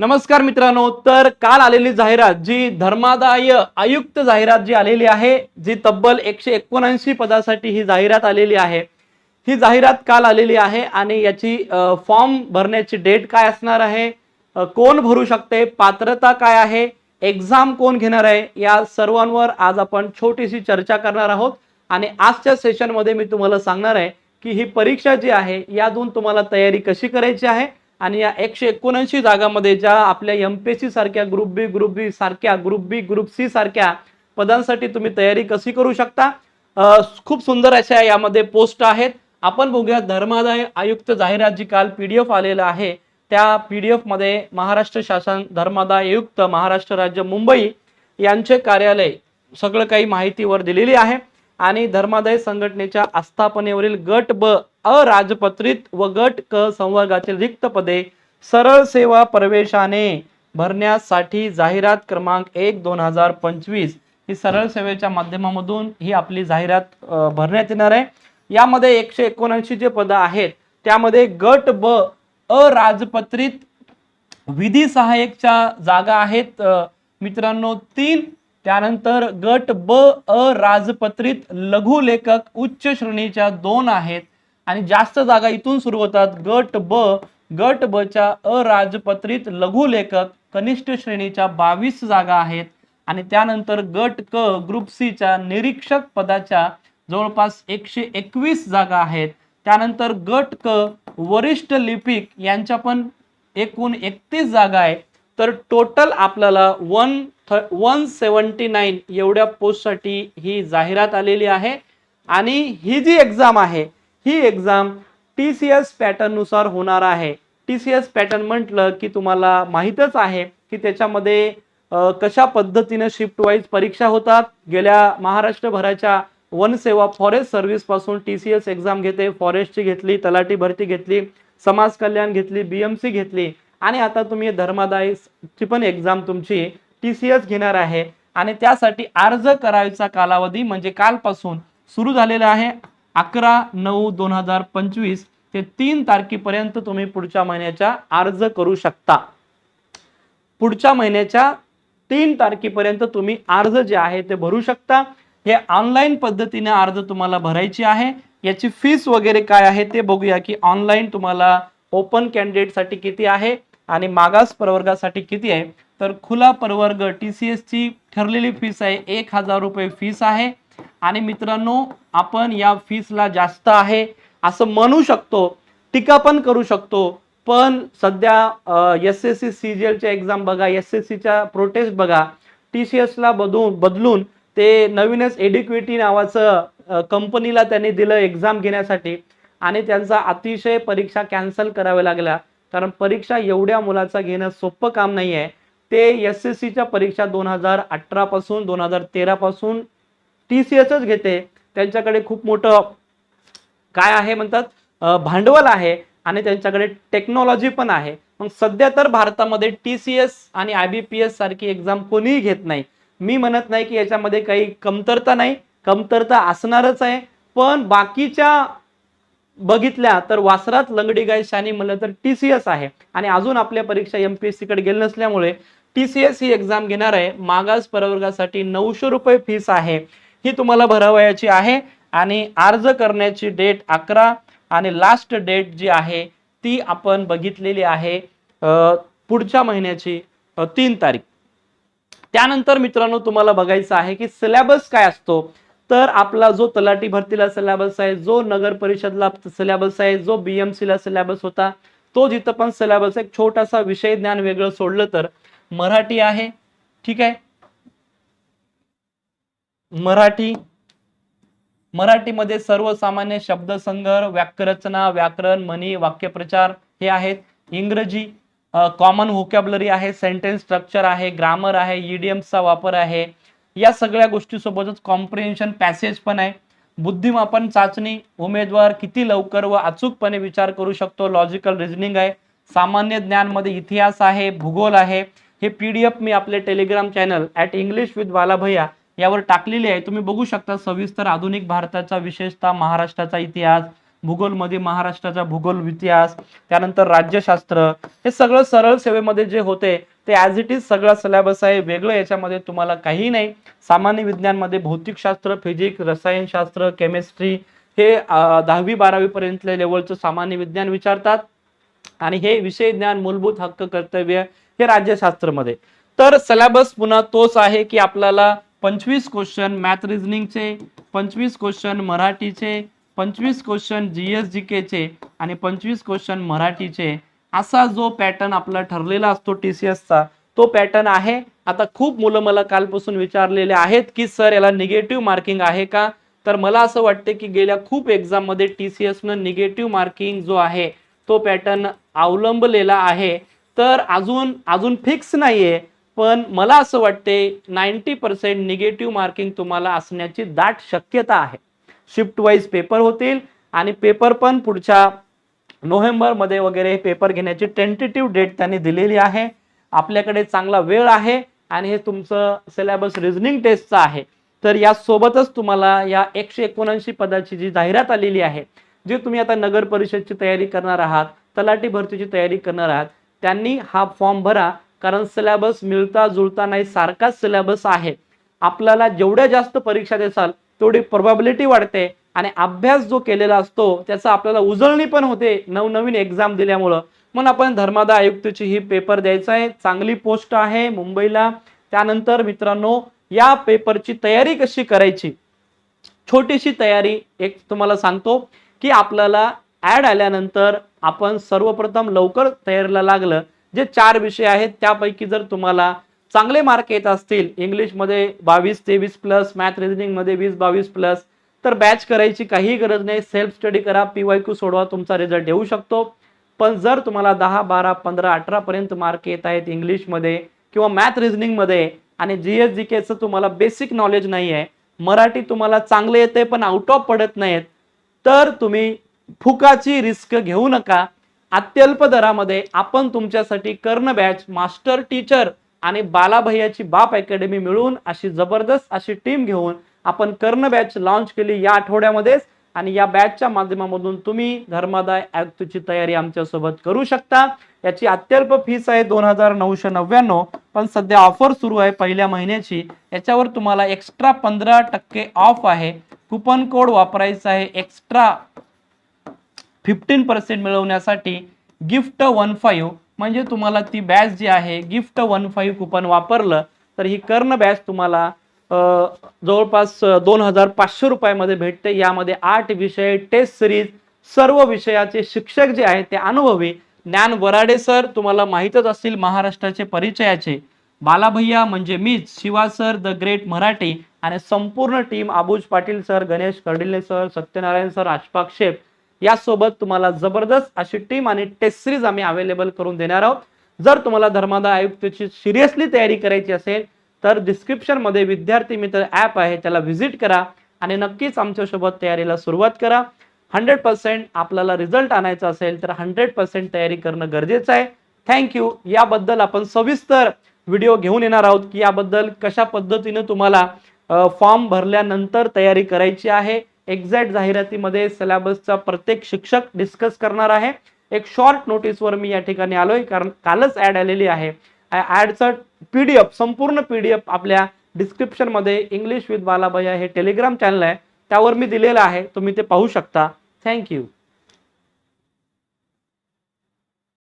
नमस्कार मित्रांनो तर काल आलेली जाहिरात जी धर्मादाय आयुक्त जाहिरात जी आलेली आहे जी तब्बल एकशे एकोणऐंशी पदासाठी ही जाहिरात आलेली आहे. ही जाहिरात काल आलेली आहे आणि याची फॉर्म भरण्याची डेट काय असणार आहे कोण भरू शकते पात्रता काय आहे एक्झाम कोण घेणार आहे या सर्वांवर आज आपण छोटीशी चर्चा करणार आहोत. आणि आजच्या सेशनमध्ये मी तुम्हाला सांगणार आहे की ही परीक्षा जी आहे यातून तुम्हाला तयारी कशी करायची आहे आणि या एकशे एकोणऐंशी जागामध्ये ज्या आपल्या एम पी एस सी सारख्या ग्रुप बी ग्रुप बी सारख्या ग्रुप बी ग्रुप सी सारख्या पदांसाठी तुम्ही तयारी कशी करू शकता? खूप सुंदर अशा यामध्ये पोस्ट आहेत. आपण बघूया धर्मादाय आयुक्त जाहिरात जी काल पी डी एफ आलेलं आहे त्या पी डी एफमध्ये महाराष्ट्र शासन धर्मादाय आयुक्त महाराष्ट्र राज्य मुंबई यांचे कार्यालय सगळं काही माहितीवर दिलेली आहे. आणि धर्मादाय संघटनेच्या आस्थापनेवरील गट ब अराजपत्रित व गट क संवर्गातील रिक्त पदे सरळ सेवा प्रवेशाने भरण्यासाठी जाहिरात क्रमांक एक दोन हजार पंचवीस ही सरळ सेवेच्या माध्यमामधून ही आपली जाहिरात भरण्यात येणार आहे. यामध्ये एकशे एकोणऐंशी जे पदं आहेत त्यामध्ये गट ब अराजपत्रित विधी सहाय्यकच्या जागा आहेत. मित्रांनो तीन त्यानंतर गट ब अराजपत्रित लघु लेखक उच्च श्रेणीच्या दोन आहेत. आणि जास्त जागा इथून सुरू होतात गट ब गट ब च्या अराजपत्रित लघु लेखक कनिष्ठ श्रेणीच्या बावीस जागा आहेत. आणि त्यानंतर गट क ग्रुप सी च्या निरीक्षक पदाच्या जवळपास एकशे एकवीस जागा आहेत. त्यानंतर गट क वरिष्ठ लिपिक यांच्या पण एकूण एकतीस जागा आहे तर टोटल आपल्याला वन थ वन सेवन्टी नाईन एवढ्या पोस्टसाठी ही जाहिरात आलेली आहे. आणि ही जी एक्झाम आहे ही एक्झाम टी सी एस पॅटर्ननुसार होणार आहे. टी सी एस पॅटर्न म्हटलं की तुम्हाला माहीतच आहे की त्याच्यामध्ये कशा पद्धतीनं शिफ्ट वाईज परीक्षा होतात. गेल्या महाराष्ट्रभराच्या वनसेवा फॉरेस्ट सर्व्हिसपासून टी सी एस एक्झाम घेते. फॉरेस्टची घेतली तलाठी भरती घेतली समाज कल्याण घेतली बी एम सी घेतली. आणि आता तुम्ही धर्मादायची पण एक्झाम तुमची टी सी एस घेणार आहे. आणि त्यासाठी अर्ज करायचा कालावधी म्हणजे कालपासून सुरू झालेला आहे. अकरा नऊ दोन हजार पंचवीस ते तीन तारखेपर्यंत तुम्ही पुढच्या महिन्याच्या अर्ज करू शकता. पुढच्या महिन्याच्या तीन तारखेपर्यंत तुम्ही अर्ज जे आहे ते भरू शकता. हे ऑनलाईन पद्धतीने अर्ज तुम्हाला भरायची आहे. याची फीस वगैरे काय आहे ते बघूया की ऑनलाईन तुम्हाला ओपन कॅन्डिडेटसाठी किती आहे. आणि मागास प्रवर्गासाठी किती आहे? तर खुला प्रवर्ग टी सी एसची ठरलेली फीस आहे एक हजार रुपये फीस आहे. आणि मित्रांनो आपण या फीसला जास्त आहे असं म्हणू शकतो टीका पण करू शकतो. पण सध्या S S C C G एलच्या एक्झाम बघा एस एस सीच्या प्रोटेस्ट बघा टी सी एसला बदलून बदलून ते नवीनच एडिक्विटी नावाचं कंपनीला त्यांनी दिलं एक्झाम घेण्यासाठी. आणि त्यांचा अतिशय परीक्षा कॅन्सल कराव्या लागल्या. कारण परीक्षा एवढ्या मुलाचा घेणं सोपं काम नाही आहे. ते एस एस सीच्या परीक्षा दोन हजार अठरापासून दोन हजार तेरापासून टी सी एसच घेते. त्यांच्याकडे खूप मोठं काय आहे म्हणतात? भांडवल आहे आणि त्यांच्याकडे टेक्नॉलॉजी पण आहे. मग सध्या तर भारतामध्ये टी सी एस आणि आय बी पी एस सारखी एक्झाम कोणीही घेत नाही. मी म्हणत नाही की याच्यामध्ये काही कमतरता नाही. कमतरता असणारच आहे. पण बाकीच्या बघितल्या तर वासरात लंगडी गाय शानी म्हणलं तर टी सी एस आहे. आणि अजून आपल्या परीक्षा एम पी एस सीकडे गेले नसल्यामुळे टी सी एस ही एक्झाम घेणार आहे. मागास प्रवर्गासाठी नऊशे रुपये फीस आहे. ही तुम्हाला भरावयाची आहे. आणि अर्ज करण्याची डेट अकरा आणि लास्ट डेट जी आहे ती आपण बघितलेली आहे पुढच्या महिन्याची तीन तारीख. त्यानंतर मित्रांनो तुम्हाला बघायचं आहे की सिलेबस काय असतो. तर आपला जो तलाठी भरतीला सिलेबस आहे जो नगर परिषदला सिलेबस आहे जो बीएमसीला ला सिलेबस होता तो जिथं पण सिलेबस एक छोटासा विषय ज्ञान वेगळं सोडलं तर मराठी आहे. ठीक आहे? मराठी मराठीमध्ये सर्वसामान्य शब्दसंग्रह वाक्यरचना व्याकरण म्हणी वाक्यप्रचार हे आहेत. इंग्रजी कॉमन व्होकॅबलरी आहे सेंटेन्स स्ट्रक्चर आहे ग्रामर आहे इडियम्सचा वापर आहे. या सगळ्या गोष्टीसोबतच कॉम्प्रिहेन्शन पॅसेज पण आहे. बुद्धिमापन चाचणी उमेदवार किती लवकर व अचूकपणे विचार करू शकतो लॉजिकल रिझनिंग आहे. सामान्य ज्ञानमध्ये इतिहास आहे भूगोल आहे. हे पी डी एफ मी आपले Telegram channel at English with Balabhaiya यावर टाकलेली आहे. तुम्ही बघू शकता सविस्तर आधुनिक भारताचा विशेषतः महाराष्ट्राचा इतिहास भूगोलमध्ये महाराष्ट्राचा भूगोल इतिहास त्यानंतर राज्यशास्त्र. हे सगळं सरळ सेवेमध्ये जे होते ते ॲज इट इज सगळा सिलेबस आहे वेगळं याच्यामध्ये तुम्हाला काही नाही. सामान्य विज्ञानमध्ये भौतिकशास्त्र फिजिक्स रसायनशास्त्र केमिस्ट्री हे दहावी बारावीपर्यंतल्या लेवलचं सामान्य विज्ञान विचारतात. आणि हे विषय ज्ञान मूलभूत हक्क कर्तव्य हे राज्यशास्त्रमध्ये. तर सिलेबस पुन्हा तोच आहे की आपल्याला पंचवीस क्वेश्चन मॅथ रिझनिंगचे पंचवीस क्वेश्चन मराठीचे पंचवीस क्वेश्चन जी एस जी केचे आणि पंचवीस क्वेश्चन मराठीचे असा जो पॅटर्न आपला ठरलेला असतो टी सी एसचा तो पॅटर्न आहे. आता खूप मुलं मला कालपासून विचारलेले आहेत की सर याला निगेटिव्ह मार्किंग आहे का? तर मला असं वाटते की गेल्या खूप एक्झाममध्ये टी सी एसनं निगेटिव्ह मार्किंग जो आहे तो पॅटर्न अवलंबलेला आहे. तर अजून अजून फिक्स नाही आहे पण मला असं वाटते नाईन्टी पर्सेंट निगेटिव्ह मार्किंग तुम्हाला असण्याची दाट शक्यता आहे. शिफ्ट वाईज पेपर होतील आणि पेपर पण पुढच्या नोव्हेंबरमध्ये वगैरे हे पेपर घेण्याची टेंटेटिव्ह डेट त्यांनी दिलेली आहे. आपल्याकडे चांगला वेळ आहे आणि हे तुमचं सिलेबस रिझनिंग टेस्टचं आहे. तर यासोबतच तुम्हाला या एकशे एकोणऐंशी पदाची जी जाहिरात आलेली आहे जे तुम्ही आता नगर परिषदची तयारी करणार आहात तलाठी भरतीची तयारी करणार आहात त्यांनी हा फॉर्म भरा. कारण सिलेबस मिळता जुळता नाही सारखाच सिलेबस आहे. आपल्याला जेवढ्या जास्त परीक्षा देसाल तेवढी प्रोबॅबिलिटी वाढते. आणि अभ्यास जो केलेला असतो त्याचा आपल्याला उजळणी पण होते नवनवीन एक्झाम दिल्यामुळं. म्हणून आपण धर्मादा आयुक्तची ही पेपर द्यायचा आहे. चांगली पोस्ट आहे मुंबईला. त्यानंतर मित्रांनो या पेपरची तयारी कशी करायची? छोटीशी तयारी एक तुम्हाला सांगतो की आपल्याला ऍड आल्यानंतर आपण सर्वप्रथम लवकर तयारीला लागलं. जे चार विषय आहेत त्यापैकी जर तुम्हाला चांगले मार्क येत असतील इंग्लिशमध्ये बावीस तेवीस प्लस मॅथ रिझनिंगमध्ये वीस बावीस प्लस तर बॅच करायची काहीही गरज नाही. सेल्फ स्टडी करा पी वाय क्यू सोडवा तुमचा रिझल्ट येऊ शकतो. पण जर तुम्हाला दहा बारा पंधरा अठरापर्यंत मार्क येत आहेत इंग्लिशमध्ये किंवा मॅथ रिझनिंगमध्ये आणि जी एस जी केचं तुम्हाला बेसिक नॉलेज नाही आहे मराठी तुम्हाला चांगलं येते पण आउट ऑफ पडत नाहीत तर तुम्ही फुकाची रिस्क घेऊ नका. अत्यल्प दरामध्ये आपण तुमच्यासाठी कर्ण बॅच मास्टर टीचर आणि बालाभैयाची बाप अकॅडमी मिळून अशी जबरदस्त अशी टीम घेऊन आपण कर्ण बॅच लॉन्च केली या आठवड्यामध्येच आणि या बॅचच्या माध्यमामधून तुम्ही धर्मादाय आयुक्तची तयारी आमच्यासोबत करू शकता. याची अत्यल्प फीस आहे दोन हजार नऊशे नव्याण्णव पण सध्या ऑफर सुरू आहे पहिल्या महिन्याची. याच्यावर तुम्हाला एक्स्ट्रा पंधरा टक्के ऑफ आहे. कुपन कोड वापरायचा आहे एक्स्ट्रा फिफ्टीन पर्सेंट मिळवण्यासाठी. गिफ्ट वन फाईव्ह म्हणजे तुम्हाला ती बॅच जी आहे गिफ्ट वन फाईव्ह कुपन वापरलं तर ही कर्ण बॅच तुम्हाला जवळपास दोन हजार पाचशे रुपयामध्ये भेटते. यामध्ये आठ विषय टेस्ट सिरीज सर्व विषयाचे शिक्षक जे आहेत ते अनुभवी. ज्ञान वराडे सर तुम्हाला माहीतच असतील महाराष्ट्राचे परिचयाचे. बालाभैया म्हणजे मीच Shiva sir the great Marathi आणि संपूर्ण team Abuj Patil sir Ganesh Kardile sir Satyanarayan sir आश्पाक्षेप यासोबत तुम्हाला जबरदस्त अशी टीम आणि टेस्ट सिरीज आम्ही अवेलेबल करून देणार आहोत. जर तुम्हाला धर्मादा आयुक्तची सिरियसली तयारी करायची असेल तर डिस्क्रिप्शनमध्ये विद्यार्थी मित्र ॲप आहे त्याला व्हिजिट करा आणि नक्कीच आमच्यासोबत तयारीला सुरुवात करा. हंड्रेड पर्सेंट आपल्याला रिझल्ट आणायचा असेल तर हंड्रेड पर्सेंट तयारी करणं गरजेचं आहे. थँक्यू याबद्दल आपण सविस्तर व्हिडिओ घेऊन येणार आहोत की याबद्दल कशा पद्धतीने तुम्हाला फॉर्म भरल्यानंतर तयारी करायची आहे. एक्झॅक्ट जाहिरातीमध्ये सिलेबसचा प्रत्येक शिक्षक डिस्कस करणार आहे. एक शॉर्ट नोटीसवर मी या ठिकाणी आलोय कारण कालच ॲड आलेली आहे. ॲडचं पी डी एफ संपूर्ण पी डी एफ आपल्या डिस्क्रिप्शनमध्ये इंग्लिश विथ बालाभया हे टेलिग्राम चॅनल आहे. त्यावर मी दिलेलं आहे. तुम्ही ते पाहू शकता. थँक्यू